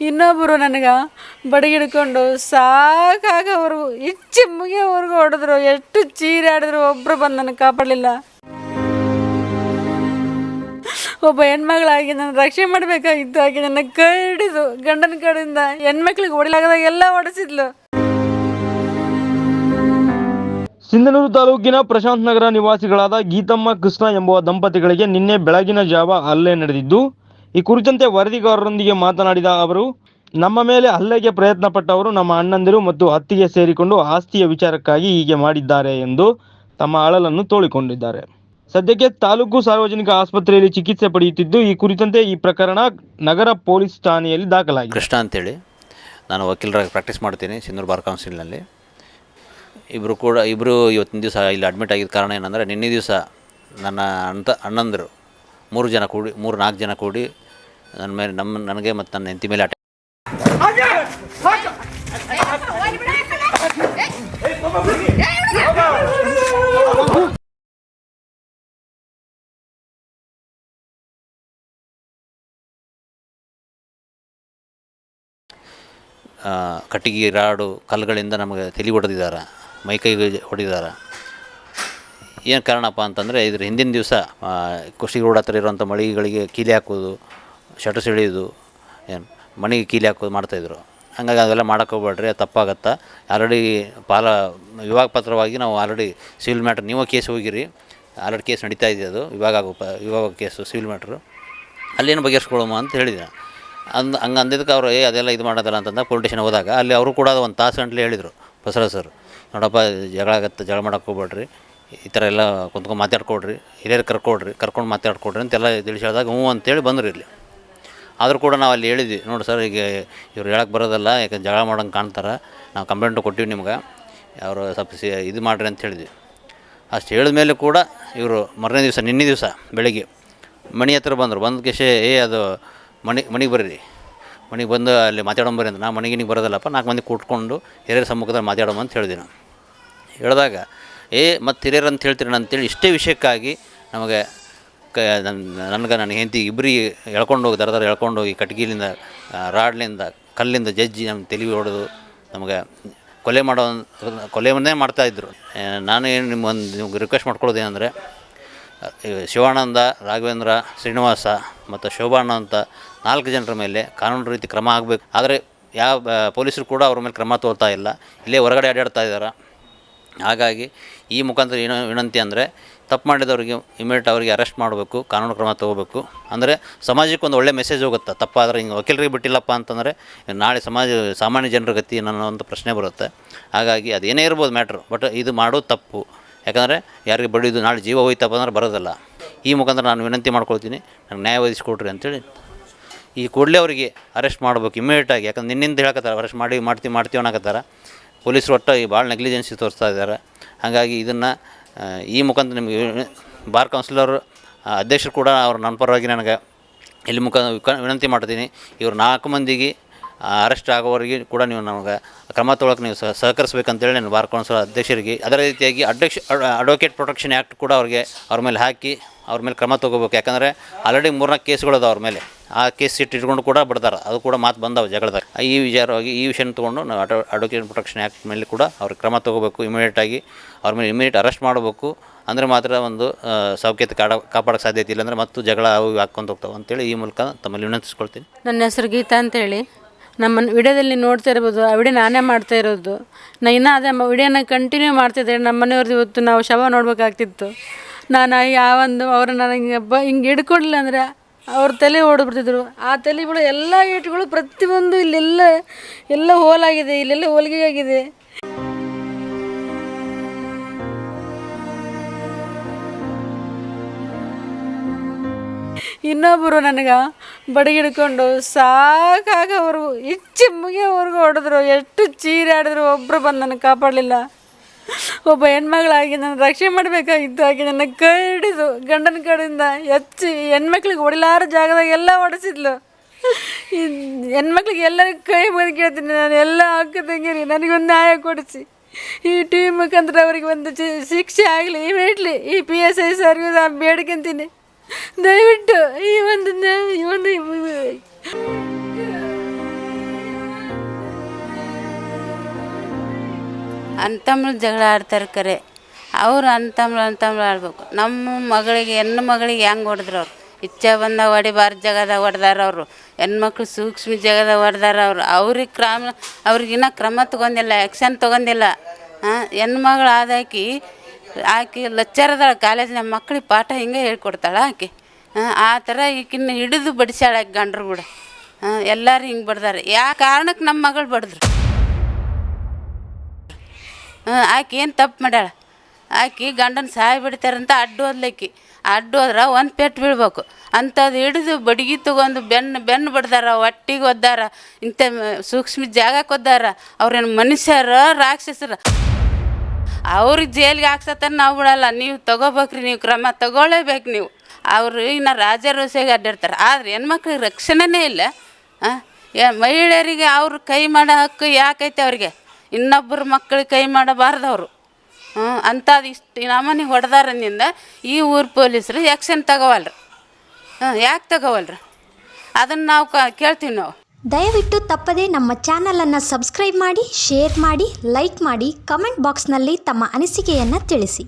ಇನ್ನೊಬ್ಬರು ನನಗೆ ಬಡಗಿಡ್ಕೊಂಡು ಸಾಕಾಗವ್ರಿಗೂ ಹೆಚ್ಚು ಮುಗಿಯೋವರೆಗೂ ಹೊಡೆದ್ರು, ಎಷ್ಟು ಚೀರಾಡಿದ್ರು ಒಬ್ಬರು ಬಂದು ನನಗೆ ಕಾಪಾಡಲಿಲ್ಲ. ಒಬ್ಬ ಹೆಣ್ಮಗಳಾಗಿ ನನ್ನ ರಕ್ಷಣೆ ಮಾಡಬೇಕಾಗಿತ್ತು, ಹಾಗೆ ನನ್ನ ಕಡಿದು ಗಂಡನ ಕಡೆಯಿಂದ ಹೆಣ್ಮಕ್ಳಿಗೆ ಹೊಡಿಲಾಗದಾಗ ಎಲ್ಲ ಹೊಡೆಸಿದ್ಲು. ಸಿಂಧನೂರು ತಾಲೂಕಿನ ಪ್ರಶಾಂತ್ ನಗರ ನಿವಾಸಿಗಳಾದ ಗೀತಮ್ಮ ಕೃಷ್ಣ ಎಂಬುವ ದಂಪತಿಗಳಿಗೆ ನಿನ್ನೆ ಬೆಳಗಿನ ಜಾವ ಹಲ್ಲೆ ನಡೆದಿದ್ದು ಈ ಕುರಿತಂತೆ ವರದಿಗಾರರೊಂದಿಗೆ ಮಾತನಾಡಿದ ಅವರು, ನಮ್ಮ ಮೇಲೆ ಹಲ್ಲೆಗೆ ಪ್ರಯತ್ನ ಪಟ್ಟವರು ನಮ್ಮ ಅಣ್ಣಂದಿರು ಮತ್ತು ಅತ್ತಿಗೆ ಸೇರಿಕೊಂಡು ಆಸ್ತಿಯ ವಿಚಾರಕ್ಕಾಗಿ ಹೀಗೆ ಮಾಡಿದ್ದಾರೆ ಎಂದು ತಮ್ಮ ಅಳಲನ್ನು ತೋಳಿಕೊಂಡಿದ್ದಾರೆ. ಸದ್ಯಕ್ಕೆ ತಾಲೂಕು ಸಾರ್ವಜನಿಕ ಆಸ್ಪತ್ರೆಯಲ್ಲಿ ಚಿಕಿತ್ಸೆ ಪಡೆಯುತ್ತಿದ್ದು, ಈ ಕುರಿತಂತೆ ಈ ಪ್ರಕರಣ ನಗರ ಪೊಲೀಸ್ ಠಾಣೆಯಲ್ಲಿ ದಾಖಲಾಗಿದೆ. ಕೃಷ್ಣ ಅಂತೇಳಿ. ನಾನು ವಕೀಲರಾಗಿ ಪ್ರಾಕ್ಟೀಸ್ ಮಾಡ್ತೀನಿ ಸಿಂಧೂರು ಬಾರ್ ಕೌನ್ಸಿಲ್ನಲ್ಲಿ. ಇಬ್ಬರು ಕೂಡ ಇಬ್ಬರು ಇವತ್ತಿನ ದಿವಸ ಇಲ್ಲಿ ಅಡ್ಮಿಟ್ ಆಗಿದ್ದ ಕಾರಣ ಏನಂದರೆ, ನಿನ್ನೆ ದಿವಸ ನನ್ನ ಅಂತ ಅಣ್ಣಂದರು ಮೂರು ಜನ ಕೂಡಿ, ಮೂರು ನಾಲ್ಕು ಜನ ಕೂಡಿ ನನ್ನ ಮೇಲೆ ನಮ್ಮ ನನಗೆ ಮತ್ತು ನನ್ನ ಹೆಂಡತಿ ಮೇಲೆ ಅಟ್ಯಾಕ್. ಕಟ್ಟಿಗೆ ರಾಡು ಕಲ್ಲುಗಳಿಂದ ನಮಗೆ ತಲೆ ಹೊಡೆದಿದ್ದಾರೆ. ಮೈಕೈಗೆ ಹೊಡೆದಿದ್ದಾರೆ. ಏನು ಕಾರಣಪ್ಪ ಅಂತಂದರೆ ಇದ್ರ ಹಿಂದಿನ ದಿವಸ ಕುಷ್ಟಗಿ ರೋಡ್ ಹತ್ರ ಇರುವಂಥ ಮಳಿಗೆಗಳಿಗೆ ಕೀಲಿ ಹಾಕೋದು ಶಟರ್ ಸೆಳೆಯೋದು ಏನು ಮನೆಗೆ ಕೀಲಿ ಹಾಕೋದು ಮಾಡ್ತಾಯಿದ್ರು. ಹಂಗಾಗಿ ಅದೆಲ್ಲ ಮಾಡೋಕೆ ಹೋಗ್ಬೇಡ್ರಿ, ಅದು ತಪ್ಪಾಗತ್ತೆ? ಆಲ್ರೆಡಿ ಪಾಲ ವಿವಾಹ ಪತ್ರವಾಗಿ ನಾವು ಆಲ್ರೆಡಿ ಸಿವಿಲ್ ಮ್ಯಾಟ್ರ್, ನೀವು ಕೇಸ್ ಹೋಗಿರಿ. ಆಲ್ರೆಡಿ ಕೇಸ್ ನಡೀತಾ ಇದೆ ಅದು, ವಿಭಾಗ ಆಗೋ ಪ ಕೇಸು, ಸಿವಿಲ್ ಮ್ಯಾಟ್ರು. ಅಲ್ಲೇನು ಬಗೆಹರಿಸ್ಕೊಳ್ಳೋಮ ಅಂತ ಹೇಳಿದೆ. ಅಂದ್, ಹಂಗೆ ಅಂದಿದ್ದಕ್ಕೆ ಅವರು, ಏ, ಅದೆಲ್ಲ ಇದು ಮಾಡೋದಲ್ಲ ಅಂತಂದ ಪೊಲೀಸ್ ಸ್ಟೇಷನ್ ಹೋದಾಗ, ಅಲ್ಲಿ ಅವರು ಕೂಡ ಒಂದು ತಾಸು ಗಂಟ್ಲೆ ಹೇಳಿದರು, ಬಸವರಾಜ್ ಸರ್. ನೋಡಪ್ಪ, ಜಗಳ ಆಗತ್ತೆ, ಜಗಳ ಮಾಡೋಕ್ಕೆ ಹೋಗ್ಬೇಡ್ರಿ. ಈ ಥರ ಎಲ್ಲ ಕುಂತ್ಕೊಂಡು ಮಾತಾಡ್ಕೊಡ್ರಿ, ಹಿರಿಯರು ಕರ್ಕೊಡ್ರಿ, ಕರ್ಕೊಂಡು ಮಾತಾಡ್ಕೊಡ್ರಿ ಅಂತೆಲ್ಲ ತಿಳಿಸಿ ಹೇಳಿದಾಗ, ಹ್ಞೂ ಅಂತೇಳಿ ಬಂದರು ಇಲ್ಲಿ. ಆದರೂ ಕೂಡ ನಾವು ಅಲ್ಲಿ ಹೇಳಿದ್ವಿ, ನೋಡಿ ಸರ್, ಈಗ ಇವ್ರು ಹೇಳಕ್ಕೆ ಬರೋದಲ್ಲ, ಯಾಕಂದ್ರೆ ಜಗಳ ಮಾಡೋಂಗೆ ಕಾಣ್ತಾರೆ, ನಾವು ಕಂಪ್ಲೇಂಟು ಕೊಟ್ಟಿವಿ ನಿಮ್ಗೆ, ಅವರು ಸ್ವಲ್ಪ ಸಿ, ಇದು ಮಾಡಿರಿ ಅಂತ ಹೇಳಿದ್ವಿ. ಅಷ್ಟು ಹೇಳಿದ ಮೇಲೆ ಕೂಡ ಇವರು ಮರನೇ ದಿವಸ, ನಿನ್ನೆ ದಿವಸ ಬೆಳಿಗ್ಗೆ ಮಣಿ ಹತ್ರ ಬಂದರು, ಬಂದ ಕೇಶೆ ಏ, ಅದು ಮಣಿ, ಮಣಿಗೆ ಬರ್ರಿ, ಮಣಿಗೆ ಬಂದು ಅಲ್ಲಿ ಮಾತಾಡೋಂಬರ್ರಿ ಅಂತ. ನಾ ಮನೆಗೆ ಬರೋದಲ್ಲಪ್ಪ, ನಾಲ್ಕು ಮಂದಿ ಕೂಟ್ಕೊಂಡು ಹಿರಿಯರ ಸಮ್ಮುಖದಲ್ಲಿ ಮಾತಾಡೋಮ ಅಂತ ಹೇಳಿದ್ವಿ ನಾವು. ಹೇಳಿದಾಗ, ಏ, ಮತ್ತು ಹಿರಿಯರು ಅಂತ ಹೇಳ್ತೀರಿ ಅಂತೇಳಿ ಇಷ್ಟೇ ವಿಷಯಕ್ಕಾಗಿ ನಮಗೆ ಕ ನನ್ನ ನನಗೆ ನನ್ನ ಹೆಂಡತಿ ಇಬ್ಬರಿಗೆ ಎಳ್ಕೊಂಡು ಹೋಗಿ ದರ ಎಳ್ಕೊಂಡು ಹೋಗಿ ಕಟ್ಗಿಲಿಂದ ರಾಡ್ಲಿಂದ, ಕಲ್ಲಿಂದ ಜಜ್ಜಿ ನಮ್ಮ ತಲೆ ಹೊಡೆದು ನಮಗೆ ಕೊಲೆ ಮಾಡೋ ಕೊಲೆಯನ್ನೇ ಮಾಡ್ತಾಯಿದ್ರು ನಾನು ಏನು ನಿಮ್ಮ ಒಂದು, ನಿಮ್ಗೆ ರಿಕ್ವೆಸ್ಟ್ ಮಾಡ್ಕೊಳ್ಳೋದು ಏನಂದರೆ ಶಿವಾನಂದ, ರಾಘವೇಂದ್ರ, ಶ್ರೀನಿವಾಸ ಮತ್ತು ಶೋಭಾಣ ಅಂತ ನಾಲ್ಕು ಜನರ ಮೇಲೆ ಕಾನೂನು ರೀತಿ ಕ್ರಮ ಆಗಬೇಕು. ಆದರೆ ಯಾವ ಪೊಲೀಸರು ಕೂಡ ಅವ್ರ ಮೇಲೆ ಕ್ರಮ ತೋರ್ತಾ ಇಲ್ಲ. ಇಲ್ಲೇ ಹೊರಗಡೆ ಅಡ್ಡಾಡ್ತಾ ಇದ್ದಾರೆ ಹಾಗಾಗಿ ಈ ಮುಖಾಂತರ ಏನು ವಿನಂತಿ ಅಂದರೆ ತಪ್ಪು ಮಾಡಿದವರಿಗೆ ಇಮಿಡಿಯೇಟ್ ಅವರಿಗೆ ಅರೆಸ್ಟ್ ಮಾಡಬೇಕು, ಕಾನೂನು ಕ್ರಮ ತೊಗೋಬೇಕು. ಅಂದರೆ ಸಮಾಜಕ್ಕೆ ಒಂದು ಒಳ್ಳೆ ಮೆಸೇಜ್ ಹೋಗುತ್ತೆ. ತಪ್ಪಾದರೆ ಹಿಂಗೆ ವಕೀಲರಿಗೆ ಬಿಟ್ಟಿಲ್ಲಪ್ಪ ಅಂತಂದರೆ ನಾಳೆ ಸಮಾಜ, ಸಾಮಾನ್ಯ ಜನರ ಗತಿ ಅನ್ನೋ ಒಂದು ಪ್ರಶ್ನೆ ಬರುತ್ತೆ. ಹಾಗಾಗಿ ಅದೇನೇ ಇರ್ಬೋದು ಮ್ಯಾಟ್ರ್ ಬಟ್ ಇದು ಮಾಡೋದು ತಪ್ಪು. ಯಾಕಂದರೆ ಯಾರಿಗೆ ಬಡಿದು ನಾಳೆ ಜೀವ ಹೋಯ್ತಪ್ಪ ಅಂದ್ರೆ ಬರೋದಲ್ಲ. ಈ ಮುಖಾಂತರ ನಾನು ವಿನಂತಿ ಮಾಡ್ಕೊಳ್ತೀನಿ ನಂಗೆ ನ್ಯಾಯ ಒದಗಿಸ್ಕೊಡ್ರಿ ಅಂತೇಳಿ. ಈ ಕೂಡಲೇ ಅವರಿಗೆ ಅರೆಸ್ಟ್ ಮಾಡಬೇಕು ಇಮಿಡಿಯೇಟಾಗಿ ಯಾಕಂದ್ರೆ ನಿನ್ನಿಂದ ಹೇಳಕತ್ತಾರೆ, ಅರೆಸ್ಟ್ ಮಾಡಿ ಮಾಡ್ತೀವಿ ಮಾಡ್ತೀವಿ ಅನ್ನಕತ್ತಾರೆ. ಪೊಲೀಸರು ಒಟ್ಟು ಈ ಭಾಳ ನೆಗ್ಲಿಜೆನ್ಸಿ ತೋರಿಸ್ತಾ ಇದ್ದಾರೆ. ಹಾಗಾಗಿ ಇದನ್ನು ಈ ಮುಖಾಂತರ ನಿಮಗೆ ಬಾರ್ ಕೌನ್ಸಿಲರ್ ಅಧ್ಯಕ್ಷರು ಕೂಡ ಅವ್ರ ನನ್ನ ಪರವಾಗಿ ನನಗೆ ಇಲ್ಲಿ ಮುಖ ವಿನಂತಿ ಮಾಡ್ತೀನಿ ಇವ್ರು ನಾಲ್ಕು ಮಂದಿಗೆ ಅರೆಸ್ಟ್ ಆಗೋವರೆಗೆ ಕೂಡ ನೀವು ನಮಗೆ ಕ್ರಮ ತೊಗೊಳಕ್ಕೆ ನೀವು ಸಹಕರಿಸಬೇಕಂತೇಳಿ ನಾನು ಬಾರ್ ಕೌನ್ಸಿಲ್ ಅಧ್ಯಕ್ಷರಿಗೆ ಅದೇ ರೀತಿಯಾಗಿ ಅಧ್ಯಕ್ಷ ಅಡ್ವೊಕೇಟ್ ಪ್ರೊಟೆಕ್ಷನ್ ಆ್ಯಕ್ಟ್ ಕೂಡ ಅವ್ರಿಗೆ ಅವ್ರ ಮೇಲೆ ಹಾಕಿ ಅವ್ರ ಮೇಲೆ ಕ್ರಮ ತೊಗೋಬೇಕು. ಯಾಕಂದರೆ ಆಲ್ರೆಡಿ ಮೂರ್ನಾಲ್ಕು ಕೇಸ್ಗಳದಾವ ಅವ್ರ ಮೇಲೆ. ಆ ಕೇಸ್ ಸಿಟ್ಟು ಇಟ್ಕೊಂಡು ಕೂಡ ಬಿಡ್ತಾರೆ. ಅದು ಕೂಡ ಮಾತು ಬಂದವು ಜಗಳದಾಗ. ಈ ವಿಚಾರವಾಗಿ ಈ ವಿಷಯನ ತೊಗೊಂಡು ನಾವು ಅಟೋ ಅಡ್ವೊಕೇಟ್ ಪ್ರೊಟೆಕ್ಷನ್ ಆ್ಯಕ್ಟ್ ಮೇಲೆ ಕೂಡ ಅವ್ರಿಗೆ ಕ್ರಮ ತೊಗೋಬೇಕು ಇಮಿಡಿಯೇಟಾಗಿ ಅವ್ರ ಮೇಲೆ ಇಮಿಡಿಯೇಟ್ ಅರೆಸ್ಟ್ ಮಾಡಬೇಕು. ಅಂದರೆ ಮಾತ್ರ ಒಂದು ಸೌಖ್ಯತೆ ಕಾಡ ಕಾಪಾಡೋಕ್ಕೆ ಸಾಧ್ಯತೆ ಇಲ್ಲ ಅಂದರೆ ಮತ್ತು ಜಗಳ ಅವು ಹಾಕ್ಕೊಂಡು ಹೋಗ್ತಾವೆ ಅಂತೇಳಿ ಈ ಮೂಲಕ ತಮ್ಮಲ್ಲಿ ವಿನಂತಿಸ್ಕೊಳ್ತೀನಿ. ನನ್ನ ಹೆಸರು ಗೀತಾ ಅಂತೇಳಿ. ನಮ್ಮನ್ನು ವಿಡಿಯೋದಲ್ಲಿ ನೋಡ್ತಾ ಇರ್ಬೋದು, ಆ ವಿಡಿಯೋ ನಾನೇ ಮಾಡ್ತಾ ಇರೋದು. ನಾ ಇನ್ನೂ ಅದೇ ವಿಡಿಯೋನ ಕಂಟಿನ್ಯೂ ಮಾಡ್ತಿದ್ದೆ ನಮ್ಮ ಮನೆಯವ್ರದ್ದು ಇವತ್ತು ನಾವು ಶವ ನೋಡಬೇಕಾಗ್ತಿತ್ತು. ನಾನು ಯಾವೊಂದು ಅವರು ನನಗೆ ಬ ಹಿಂಗೆ ಹಿಡ್ಕೊಡ್ಲಿಲ್ಲ ಅಂದರೆ ಅವ್ರ ತಲೆ ಹೊಡೆದ್ಬಿಡ್ತಿದ್ರು ಆ ತಲೆಗಳು ಎಲ್ಲ ಏಟುಗಳು ಪ್ರತಿಯೊಂದು ಇಲ್ಲೆಲ್ಲ, ಎಲ್ಲ ಹೋಲಾಗಿದೆ, ಇಲ್ಲೆಲ್ಲ ಹೋಲಿಗೆ ಆಗಿದೆ ಇನ್ನೊಬ್ಬರು ನನಗೆ ಸಾಕಾಗ ಸಾಕಾಗವ್ರಿಗೂ ಹೆಚ್ಚು ಮುಗಿಯೋವರೆಗೂ ಹೊಡೆದ್ರು, ಎಷ್ಟು ಚೀರಾಡಿದ್ರು ಒಬ್ಬರು ಬಂದು ನನಗೆ ಕಾಪಾಡಲಿಲ್ಲ. ಒಬ್ಬ ಹೆಣ್ಮಗಳಾಗಿ ನನ್ನ ರಕ್ಷಣೆ ಮಾಡಬೇಕಾಗಿತ್ತು. ಹಾಗೆ ನನ್ನ ಕೈ ಹಿಡಿದು ಗಂಡನ ಕಡೆಯಿಂದ ಹೆಚ್ಚಿ ಹೆಣ್ಮಕ್ಳಿಗೆ ಹೊಡಿಲಾರ ಜಾಗದಾಗ ಎಲ್ಲ ಹೊಡೆಸಿದ್ಲು. ಈ ಹೆಣ್ಮಕ್ಳಿಗೆ ಎಲ್ಲರಿಗೂ ಕೈ ಮುಗಿದು ಕೇಳ್ತೀನಿ, ನಾನು ಎಲ್ಲ ಅಕ್ಕ ನನಗೊಂದು ನ್ಯಾಯ ಕೊಡಿಸಿ. ಈ ಟಿ ಮುಖಾಂತರ ಅವರಿಗೆ ಒಂದು ಶಿಕ್ಷೆ ಆಗಲಿ ಇಮಿಡಿಯೇಟ್ಲಿ ಈ ಪಿ ಎಸ್ ಐ ಸರ್ವಿಸ್ ನಾನು ಬೇಡ್ಕೊಂತೀನಿ ದಯವಿಟ್ಟು ಈ ಒಂದು ಈ ಒಂದು ಅಂತಮ್ಳು ಜಗಳ ಆಡ್ತಾರೆ ಕರೆ. ಅವ್ರು ಅಂತಮ್ಳು ಅಂತಮ್ಳು ಆಡಬೇಕು. ನಮ್ಮ ಮಗಳಿಗೆ, ಹೆಣ್ಣು ಮಗಳಿಗೆ ಹೆಂಗೆ ಹೊಡೆದ್ರು ಅವ್ರು? ಇಚ್ಛೆ ಬಂದಾಗ ಹೊಡಿಬಾರ್ದು ಜಾಗದಾಗ ಹೊಡೆದಾರ ಅವರು. ಹೆಣ್ಮಕ್ಳು ಸೂಕ್ಷ್ಮ ಜಾಗದಾಗ ಹೊಡೆದಾರ ಅವರು. ಅವ್ರಿಗೆ ಕ್ರಮ ಅವ್ರಿಗಿನ್ನ ಕ್ರಮ ತೊಗೊಂಡಿಲ್ಲ ಆ್ಯಕ್ಷನ್ ತೊಗೊಂಡಿಲ್ಲ. ಹಾಂ ಹೆಣ್ಮಗಳು ಆದಾಕಿ ಆಕಿ ಲಚ್ಚರದಾಳ ಕಾಲೇಜ್ನಾಗ ಮಕ್ಳಿಗೆ ಪಾಠ ಹಿಂಗೆ ಹೇಳ್ಕೊಡ್ತಾಳೆ ಆಕೆ. ಆ ಥರ ಈಕಿನ್ನ ಹಿಡಿದು ಬಡಿಸ್ಯಾಳ ಗಂಡ್ರು ಕೂಡ. ಎಲ್ಲರೂ ಹಿಂಗೆ ಬಡ್ದಾರೆ. ಯಾವ ಕಾರಣಕ್ಕೆ ನಮ್ಮ ಮಗಳು ಬಡಿದ್ರು? ಆಕೆ ಏನು ತಪ್ಪು ಮಾಡ್ಯಾಳ? ಆಕೆ ಗಂಡನ ಸಾಯಿ ಬಿಡ್ತಾರಂತ ಅಡ್ಡು ಹೋದ್ಲಕ್ಕಿ ಅಡ್ಡು ಹೋದ್ರೆ ಒಂದು ಪೆಟ್ಟು ಬೀಳ್ಬೇಕು. ಅಂಥದ್ದು ಹಿಡಿದು ಬಡ್ಗಿ ತಗೊಂಡು ಬೆನ್ನು ಬೆನ್ನು ಬಡ್ದಾರ, ಒಟ್ಟಿಗೆ ಒದ್ದಾರ, ಇಂಥ ಸೂಕ್ಷ್ಮ ಜಾಗಕ್ಕೆ ಒದ್ದಾರ, ಅವ್ರೇನು ಮನುಷ್ಯರ ರಾಕ್ಷಸರ. ಅವ್ರಿಗೆ ಜೈಲಿಗೆ ಹಾಕ್ಸತ್ತ ನಾವು ಬಿಡಲ್ಲ. ನೀವು ತಗೋಬೇಕ್ರಿ, ನೀವು ಕ್ರಮ ತಗೊಳ್ಳೇಬೇಕು ನೀವು. ಅವರು ಇನ್ನು ರಾಜರೋಸೆಗೆ ಅಡ್ಡಿರ್ತಾರೆ ಆದರೆ ಹೆಣ್ಮಕ್ಳಿಗೆ ರಕ್ಷಣೆನೇ ಇಲ್ಲ. ಮಹಿಳೆಯರಿಗೆ ಅವ್ರು ಕೈ ಮಾಡೋ ಹಕ್ಕು ಯಾಕೈತೆ ಅವ್ರಿಗೆ? ಇನ್ನೊಬ್ಬರ ಮಕ್ಕಳಿಗೆ ಕೈ ಮಾಡಬಾರ್ದು ಅವರು ಹ್ಞೂ ಅಂಥದ್ದು ಇಷ್ಟು ನಮ್ಮನೆ ಹೊಡೆದಾರನಿಂದ ಈ ಊರು ಪೊಲೀಸರು ಆ್ಯಕ್ಷನ್ ತಗೋವಲ್ರಿ. ಹ್ಞೂ ಯಾಕೆ ತಗೋವಲ್ರಿ? ಅದನ್ನು ನಾವು ಕ, ಕೇಳ್ತೀವಿ ನಾವು. ದಯವಿಟ್ಟು ತಪ್ಪದೇ ನಮ್ಮ ಚಾನಲನ್ನು ಸಬ್ಸ್ಕ್ರೈಬ್ ಮಾಡಿ ಶೇರ್ ಮಾಡಿ ಲೈಕ್ ಮಾಡಿ ಕಮೆಂಟ್ ಬಾಕ್ಸ್ನಲ್ಲಿ ತಮ್ಮ ಅನಿಸಿಕೆಯನ್ನು ತಿಳಿಸಿ.